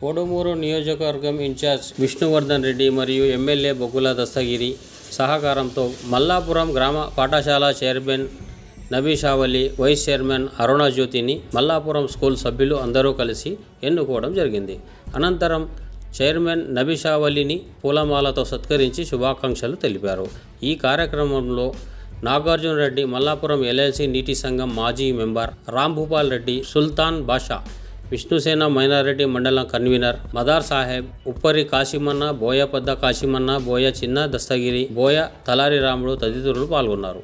కోడుమూరు నియోజకవర్గం ఇన్ఛార్జ్ విష్ణువర్ధన్ రెడ్డి మరియు ఎమ్మెల్యే బొగ్గుల దస్తగిరి సహకారంతో మల్లాపురం గ్రామ పాఠశాల చైర్మన్ నబీషావలి వైస్ చైర్మన్ అరుణజ్యోతిని మల్లాపురం స్కూల్ సభ్యులు అందరూ కలిసి ఎన్నుకోవడం జరిగింది. అనంతరం చైర్మన్ నబీషావలిని పూలమాలతో సత్కరించి శుభాకాంక్షలు తెలిపారు. ఈ కార్యక్రమంలో నాగార్జున రెడ్డి మల్లాపురం ఎల్ఎల్సి నీటి సంఘం మాజీ మెంబర్ రాంభూపాల్ రెడ్డి సుల్తాన్ బాషా విష్ణుసేన మైనారిటీ మండలం కన్వీనర్ మదార్ సాహెబ్ ఉప్పరి కాశీమన్న బోయ పెద్ద కాశీమన్న బోయ చిన్న దస్తగిరి బోయ తలారి రాముడు తదితరులు పాల్గొన్నారు.